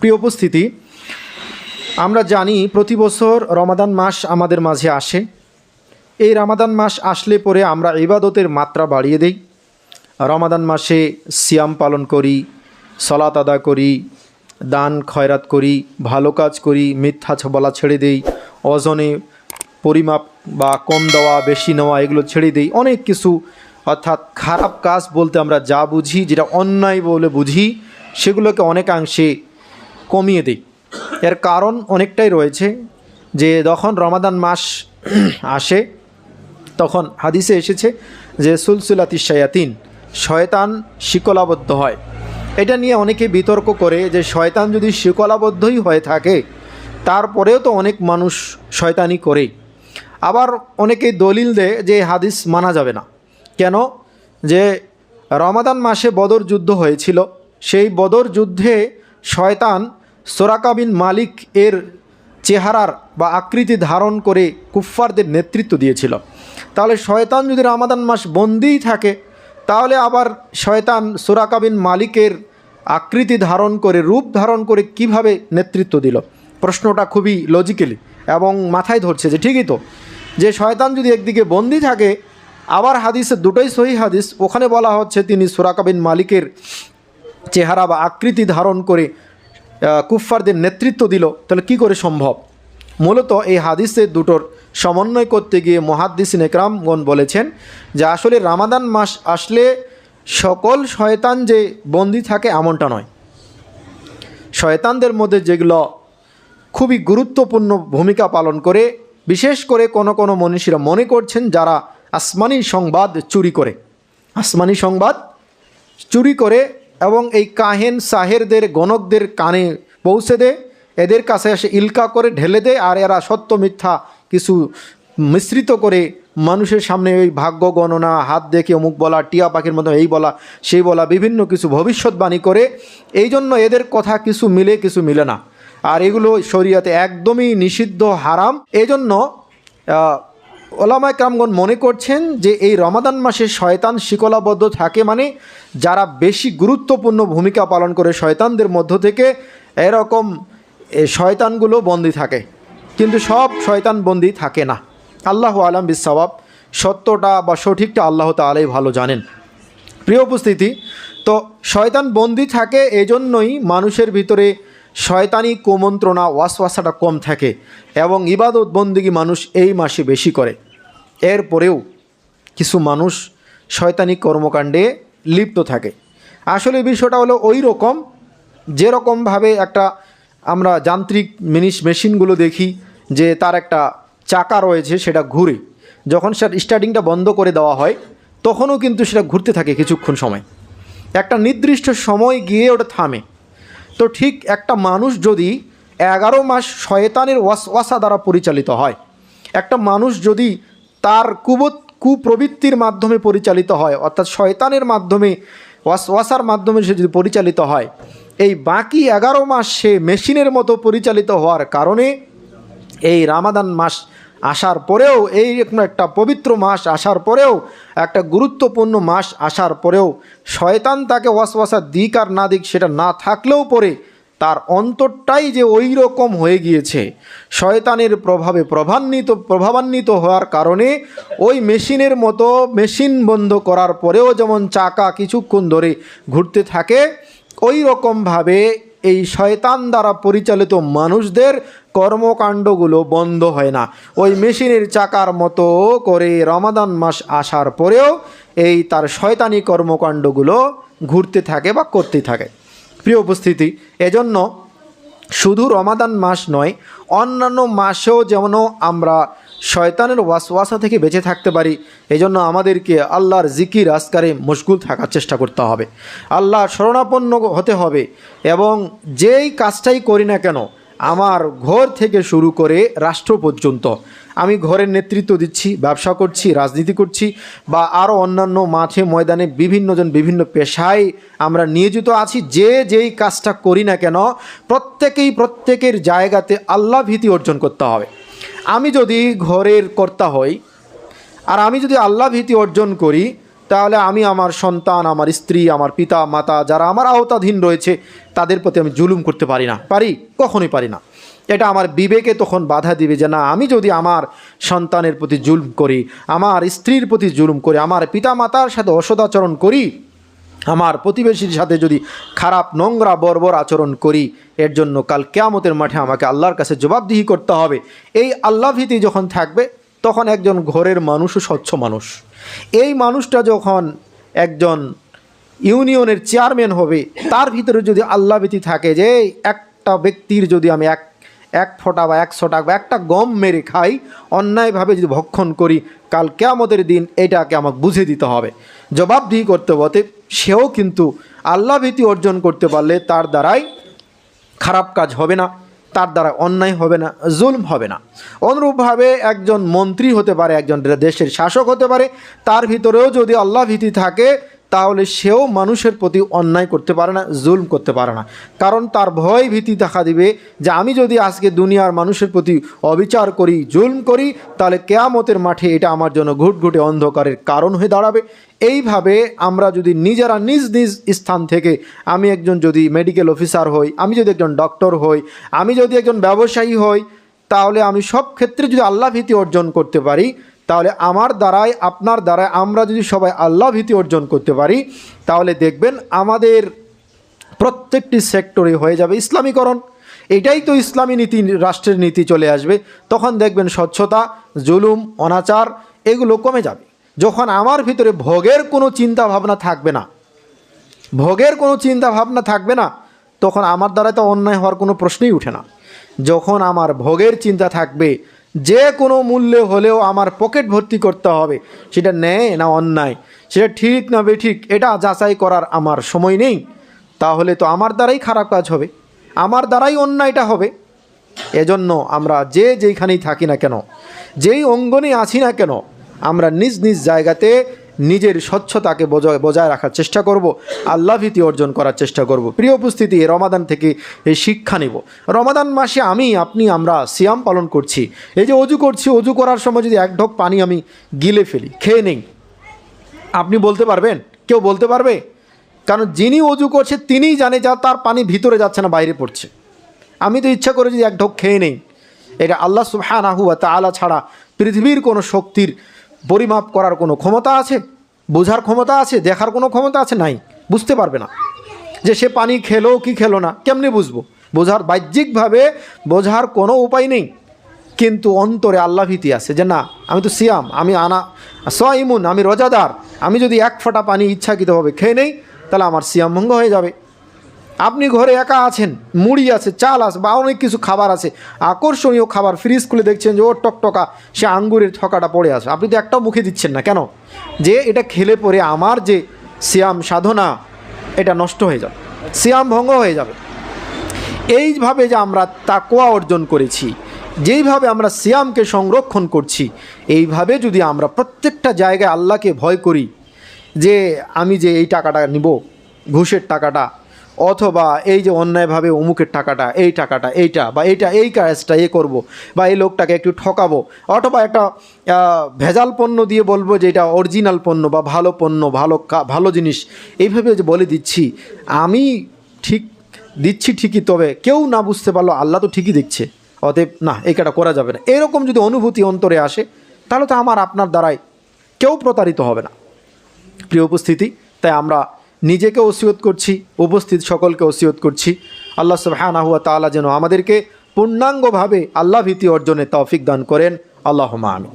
প্রিয় উপস্থিতি, আমরা জানি প্রতি বছর রমাদান মাস আমাদের মাঝে আসে। এই রমাদান মাস আসলে পরে আমরা ইবাদতের মাত্রা বাড়িয়ে দেই। রমাদান মাসে সিয়াম পালন করি, সলাত আদা করি, দান, খয়রাত করি, ভালো কাজ করি, মিথ্যা বলা ছেড়ে দেই অজনে পরিমাপ বা কম দেওয়া, বেশি নেওয়া, এগুলো ছেড়ে দেই। অনেক কিছু, অর্থাৎ খারাপ কাজ বলতে আমরা যা বুঝি, যেটা অন্যায় বলে বুঝি, সেগুলোকে অনেকাংশে কমিয়ে দিই। এর কারণ অনেকটাই রয়েছে যে যখন রমাদান মাস আসে, তখন হাদিসে এসেছে যে সুলসুলাতি শায়াতিন, শয়তান শিকলাবদ্ধ হয়। এটা নিয়ে অনেকে বিতর্ক করে যে শয়তান যদি শিকলাবদ্ধই হয়ে থাকে, তারপরেও তো অনেক মানুষ শয়তানি করে আবার অনেকে দলিল দেয় যে হাদিস মানা যাবে না। কেন? যে রমাদান মাসে বদর যুদ্ধ হয়েছিল, সেই বদর যুদ্ধে শয়তান সোরাকাবিন মালিক এর চেহারার বা আকৃতি ধারণ করে কুফফারদের নেতৃত্ব দিয়েছিল। তাহলে শয়তান যদি রামাদান মাস বন্দিই থাকে, তাহলে আবার শয়তান সুরাকাবিন মালিকের আকৃতি ধারণ করে, রূপ ধারণ করে কীভাবে নেতৃত্ব দিল? প্রশ্নটা খুবই লজিক্যালি এবং মাথায় ধরছে যে ঠিকই তো। যে শয়তান যদি একদিকে বন্দি থাকে, আবার হাদিসে দুটোই সহি হাদিস, ওখানে বলা হচ্ছে তিনি সুরাকাবিন মালিকের চেহারা বা আকৃতি ধারণ করে কুফফারদের নেতৃত্ব দিল। তাহলে কি করে সম্ভব? মূলত এই হাদিসের দুটোর সমন্বয় করতে গিয়ে মহাদ্দিসিন একরামগণ বলেছেন যে, আসলে রামাদান মাস আসলে সকল শয়তান যে বন্দি থাকে এমনটা নয়। শয়তানদের মধ্যে যেগুলো খুবই গুরুত্বপূর্ণ ভূমিকা পালন করে, বিশেষ করে কোনো কোনো মনীষীরা মনে করছেন যারা আসমানি সংবাদ চুরি করে। আসমানি সংবাদ চুরি করে এবং এই কাহেন সাহেরদের, গণকদের কানে পৌঁছে দেয় এদের কাছে এসে ইলকা করে ঢেলে দেয় আর এরা সত্য মিথ্যা কিছু মিশ্রিত করে মানুষের সামনে ওই ভাগ্য গণনা, হাত দেখে অমুক বলা, টিয়া পাখির মতো এই বলা, সেই বলা, বিভিন্ন কিছু ভবিষ্যৎবাণী করে এই জন্য এদের কথা কিছু মিলে কিছু মিলে না। আর এগুলো শরিয়াতে একদমই নিষিদ্ধ, হারাম। এজন্য ওলামায় কামগণ মনে করছেন যে এই রমাদান মাসে শয়তান শিকলাবদ্ধ থাকে মানে যারা বেশি গুরুত্বপূর্ণ ভূমিকা পালন করে শয়তানদের মধ্য থেকে এরকম শয়তানগুলো বন্দি থাকে। কিন্তু সব শয়তান বন্দি থাকে না। আল্লাহ আলাম বিসবাব সত্যটা বা সঠিকটা আল্লাহ তালাই ভালো জানেন। প্রিয় উপস্থিতি, তো শয়তান বন্দি থাকে এজন্যই মানুষের ভিতরে শয়তানি কুমন্ত্রণা ওয়াসওয়াসাটা কম থাকে এবং ইবাদত বন্দিগি মানুষ এই মাসে বেশি করে। এরপরেও কিছু মানুষ শয়তানি কর্মকাণ্ডে লিপ্ত থাকে। আসলে বিষয়টা হলো ওই রকম, যেরকমভাবে একটা আমরা যান্ত্রিক মিনিস মেশিনগুলো দেখি যে তার একটা চাকা রয়েছে সেটা ঘুরে। যখন সেটা স্টার্টিংটা বন্ধ করে দেওয়া হয়, তখনও কিন্তু সেটা ঘুরতে থাকে কিছুক্ষণ সময়। একটা নির্দিষ্ট সময় গিয়ে ওটা থামে। তো ঠিক একটা মানুষ যদি এগারো মাস শয়তানের ওয়াস ওয়াসা দ্বারা পরিচালিত হয়, একটা মানুষ যদি তার কুবত, কুপ্রবৃত্তির মাধ্যমে পরিচালিত হয়, অর্থাৎ শয়তানের মাধ্যমে ওয়াস ওয়াসার মাধ্যমে সে যদি পরিচালিত হয়, এই বাকি এগারো মাস সে মেশিনের মতো পরিচালিত হওয়ার কারণে এই রামাদান মাস আসার পরেও, এই একটা পবিত্র মাস আসার পরেও, একটা গুরুত্বপূর্ণ মাস আসার পরেও শয়তান তাকে ওয়াসওয়াসা দিক আর না দিক সেটা না থাকলেও পরে তার অন্তরটাই যে ওই রকম হয়ে গিয়েছে, শয়তানের প্রভাবে প্রভান্বিত, প্রভাবান্বিত হওয়ার কারণে ওই মেশিনের মতো মেশিন বন্ধ করার পরেও যেমন চাকা কিছুক্ষণ ধরে ঘুরতে থাকে ওই রকমভাবে এই শয়তান দ্বারা পরিচালিত মানুষদের কর্মকাণ্ডগুলো বন্ধ হয় না। ওই মেশিনের চাকার মতো করে রমাদান মাস আসার পরেও এই তার শয়তানি কর্মকাণ্ডগুলো ঘুরতে থাকে বা করতে থাকে। প্রিয় উপস্থিতি, এজন্য শুধু রমাদান মাস নয়, অন্যান্য মাসেও যেমন আমরা শয়তানের ওয়াসওয়াসা থেকে বেঁচে থাকতে পারি, এজন্য আমাদেরকে আল্লাহর জিকির আসকারে মশগুল থাকার চেষ্টা করতে হবে। আল্লাহ শরণাপন্ন হতে হবে এবং যেই কাজটাই করি না কেন আমার ঘর থেকে শুরু করে রাষ্ট্র পর্যন্ত। আমি ঘরের নেতৃত্ব দিচ্ছি, ব্যবসা করছি, রাজনীতি করছি বা আরও অন্যান্য মাঠে, ময়দানে বিভিন্নজন বিভিন্ন পেশায় আমরা নিয়োজিত আছি। যে যেই কাজটা করি না কেন, প্রত্যেকেই প্রত্যেকের জায়গাতে আল্লাহ ভীতি অর্জন করতে হবে। আমি যদি ঘরের কর্তা হই, আর আমি যদি আল্লাহ ভীতি অর্জন করি তাহলে আমি আমার সন্তান, আমার স্ত্রী, আমার পিতা, মাতা যারা আমার আওতাধীন রয়েছে, তাদের প্রতি আমি জুলুম করতে পারি না। পারি? কখনোই পারি না। এটা আমার বিবেকে তখন বাধা দিবে যে, না, আমি যদি আমার সন্তানের প্রতি জুলুম করি, আমার স্ত্রীর প্রতি জুলুম করি, আমার পিতা মাতার সাথে অসদাচরণ করি, আমার প্রতিবেশীর সাথে যদি খারাপ, নোংরা, বর্বর আচরণ করি, এর জন্য কাল কেয়ামতের মাঠে আমাকে আল্লাহর কাছে জবাবদিহি করতে হবে। এই আল্লাভীতি যখন থাকবে, তখন একজন ঘরের মানুষও স্বচ্ছ মানুষ। এই মানুষটা যখন একজন ইউনিয়নের চেয়ারম্যান হবে, তার ভিতরে যদি আল্লাহ ভীতি থাকে যে একটা ব্যক্তির যদি আমি এক এক ফোঁটা বা একশো টাকা বা একটা গম মেরে খাই, অন্যায়ভাবে যদি ভক্ষণ করি, কাল কেয়ামতের দিন এটাকে আমাকে বুঝে দিতে হবে। জবাবদিহি করতে হতে সেও কিন্তু আল্লাহ ভীতি অর্জন করতে পারলে তার দ্বারাই খারাপ কাজ হবে না। তার দ্বারা অন্যায় হবে না, জুলম হবে না। অনুরূপভাবে একজন মন্ত্রী হতে পারে, একজন দেশের শাসক হতে পারে, তার ভিতরেও যদি আল্লাহ ভীতি থাকে তাহলে সেও মানুষের প্রতি অন্যায় করতে পারে না, জুলম করতে পারে না। কারণ তার ভয় ভীতি দেখা দিবে যে আমি যদি আজকে দুনিয়ার মানুষের প্রতি অবিচার করি, জুলম করি, তাহলে কেয়ামতের মাঠে এটা আমার জন্য ঘুটঘুটে অন্ধকারের কারণ হয়ে দাঁড়াবে। এইভাবে আমরা যদি নিজেরা নিজ নিজ স্থান থেকে আমি একজন যদি মেডিকেল অফিসার হই, আমি যদি একজন ডক্টর হই, আমি যদি একজন ব্যবসায়ী হই, তাহলে আমি সব ক্ষেত্রে যদি আল্লাহ ভীতি অর্জন করতে পারি তাহলে আমার দ্বারাই, আপনার দ্বারাই আমরা যদি সবাই আল্লাহ ভীতি অর্জন করতে পারি, তাহলে দেখবেন আমাদের প্রত্যেকটি সেক্টরে হয়ে যাবে ইসলামীকরণ। এটাই তো ইসলামী নীতি, রাষ্ট্রের নীতি চলে আসবে। তখন দেখবেন স্বচ্ছতা, জুলুম, অনাচার, এগুলো কমে যাবে। যখন আমার ভিতরে ভোগের কোনো চিন্তা ভাবনা থাকবে না, ভোগের কোনো চিন্তা ভাবনা থাকবে না, তখন আমার দ্বারা তো অন্যায় হওয়ার কোনো প্রশ্নই উঠে না। যখন আমার ভোগের চিন্তা থাকবে যে কোনো মূল্যে হলেও আমার পকেট ভর্তি করতে হবে। সেটা নেয় না অন্যায়? সেটা ঠিক না বেঠিক? এটা যাচাই করার আমার সময় নেই। তাহলে তো আমার দ্বারাই খারাপ কাজ হবে। আমার দ্বারাই অন্যায়টা হবে। এজন্য আমরা যে যেইখানেই থাকি না কেন, যেই অঙ্গনে আছি না কেন, আমরা নিজ নিজ জায়গাতে নিজের স্বচ্ছতাকে বজায় বজায় রাখার চেষ্টা করব আল্লাহ ভীতি অর্জন করার চেষ্টা করব। প্রিয় উপস্থিতি, রমাদান থেকে এই শিক্ষা নিব। রমাদান মাসে আমি, আপনি, আমরা সিয়াম পালন করছি। এই যে অজু করছি, অজু করার সময় যদি এক ঢোক পানি আমি গিলে ফেলি, খেয়ে নেই। আপনি বলতে পারবেন? কেউ বলতে পারবে? কারণ যিনি অজু করছে, তিনিই জানে যা তার পানি ভিতরে যাচ্ছে না, বাইরে পড়ছে। আমি তো ইচ্ছা করে যদি এক ঢোক খেয়ে নেই, এটা আল্লাহ সুবহানাহু ওয়া তাআলা ছাড়া পৃথিবীর কোনো শক্তির পরিমাপ করার কোনো ক্ষমতা আছে? বোঝার ক্ষমতা আছে? দেখার কোনো ক্ষমতা আছে? নাই। বুঝতে পারবে না। যে সে পানি খেলো কি খেলো না, কেমনি বুঝব? বোঝার বাহ্যিকভাবে বোঝার কোনো উপায় নেই। কিন্তু অন্তরে আল্লাহ ভীতি আছে যে না, আমি তো সিয়াম, আমি আনা ইমুন আমি রোজাদার। আমি যদি এক ফোঁটা পানি ইচ্ছাকৃতভাবে খেয়ে নেই, তাহলে আমার সিয়াম ভঙ্গ হয়ে যাবে। আপনি ঘরে একা আছেন, মুড়ি আছে, চাল আছে বা অনেক কিছু খাবার আছে, আকর্ষণীয় খাবার ফ্রিজ খুলে দেখছেন যে ওর টকটকা, সে আঙ্গুরের থকাটা পড়ে আছে। আপনি তো একটাও মুখে দিচ্ছেন না, কেন? যে এটা খেলে পরে আমার যে সিয়াম সাধনা, এটা নষ্ট হয়ে যাবে, সিয়াম ভঙ্গ হয়ে যাবে। এইভাবে যে আমরা তাকোয়া অর্জন করেছি, যেইভাবে আমরা সিয়ামকে সংরক্ষণ করছি, এইভাবে যদি আমরা প্রত্যেকটা জায়গায় আল্লাহকে ভয় করি, যে আমি যে এই টাকাটা নিব, ঘুষের টাকাটা অথবা এই যে অন্যায়ভাবে অমুকের টাকাটা, এই টাকাটা, এইটা বা এইটা, এই কাজটা এ করব বা এই লোকটাকে একটু ঠকাবো অথবা একটা ভেজাল পণ্য দিয়ে বলব যে এটা অরিজিনাল পণ্য বা ভালো পণ্য, ভালো ভালো জিনিস, এইভাবে যে বলে দিচ্ছি, আমি ঠিক দিচ্ছি ঠিকই, তবে কেউ না বুঝতে পারল, আল্লাহ তো ঠিকই দেখছে, অতএব না, এই কাটা করা যাবে না। এরকম যদি অনুভূতি অন্তরে আসে, তাহলে তো আমার আপনার দ্বারাই কেউ প্রতারিত হবে না। প্রিয় উপস্থিতি, তাই আমরা নিজেকে ওসিয়ত করছি, উপস্থিত সকলকে ওসিয়ত করছি। আল্লাহ সুবহানাহু ওয়া তাআলা যেন আমাদেরকে পূর্ণাঙ্গভাবে আল্লাহ ভীতি অর্জনে তৌফিক দান করেন। আল্লাহ আমি